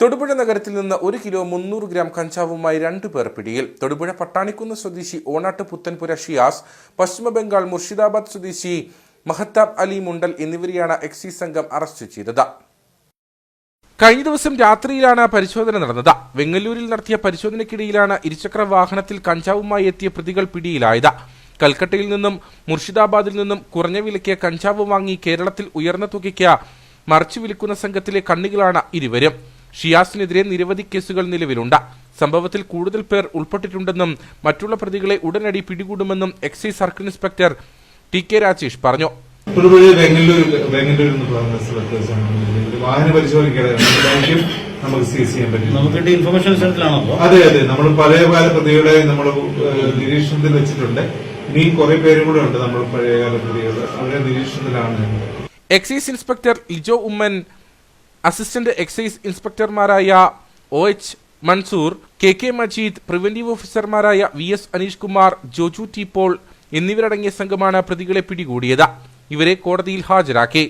തൊടുപുഴ നഗരത്തിൽ നിന്ന് ഒരു കിലോ മുന്നൂറ് ഗ്രാം കഞ്ചാവുമായി രണ്ടു പേർ പിടിയിൽ. തൊടുപുഴ പട്ടാണിക്കുന്ന് സ്വദേശി ഓണാട്ട് പുത്തൻപുര ഷിയാസ് പശ്ചിമ ബംഗാൾ മുർഷിദാബാദ് സ്വദേശി മഹത്താബ് അലി മുണ്ടൽ എന്നിവരെയാണ് എക്സൈസ് സംഘം അറസ്റ്റ് ചെയ്തത്. കഴിഞ്ഞ ദിവസം രാത്രിയിലാണ് പരിശോധന നടന്നത്. വെങ്ങല്ലൂരിൽ നടത്തിയ പരിശോധനയ്ക്കിടയിലാണ് ഇരുചക്ര വാഹനത്തിൽ കഞ്ചാവുമായി എത്തിയ പ്രതികൾ പിടിയിലായത്. കൽക്കട്ടയിൽ നിന്നും മുർഷിദാബാദിൽ നിന്നും കുറഞ്ഞ വിലയ്ക്ക് കഞ്ചാവ് വാങ്ങി കേരളത്തിൽ ഉയർന്ന തുകയ്ക്ക് മറിച്ചു വിൽക്കുന്ന സംഘത്തിലെ കണ്ണികളാണ് ഇരുവരും. ഷിയാസിനെതിരെ നിരവധി കേസുകൾ നിലവിലുണ്ട്. സംഭവത്തിൽ കൂടുതൽ പേർ ഉൾപ്പെട്ടിട്ടുണ്ടെന്നും മറ്റുള്ള പ്രതികളെ ഉടനടി പിടികൂടുമെന്നും excise circle inspector T K Rajesh പറഞ്ഞു. വാഹന നമുക്ക് സീസ് ചെയ്യാൻ പറ്റും നമുക്ക് കിട്ടിയ ഇൻഫർമേഷൻ സെന്ററിലാണോ അതെ അതെ. നമ്മൾ പഴയകാല പ്രതികളെ നമ്മൾ നിരീക്ഷണത്തിൽ വെച്ചിട്ടുണ്ട്. ഇനി കുറെ പേരും കൂടെ ഉണ്ട് നമ്മൾ പഴയകാല പ്രതികൾ. അവരെ നിരീക്ഷണത്തിലാണ്. Excise inspector Lijo Oommen assistant excise ഇൻസ്പെക്ടർമാരായ O H Mansoor K K Majeed preventive ഓഫീസർമാരായ V S Aneesh Kumar Joju T Paul എന്നിവരടങ്ങിയ സംഘമാണ് പ്രതികളെ പിടികൂടിയത്. ഇവരെ കോടതിയിൽ ഹാജരാക്കി.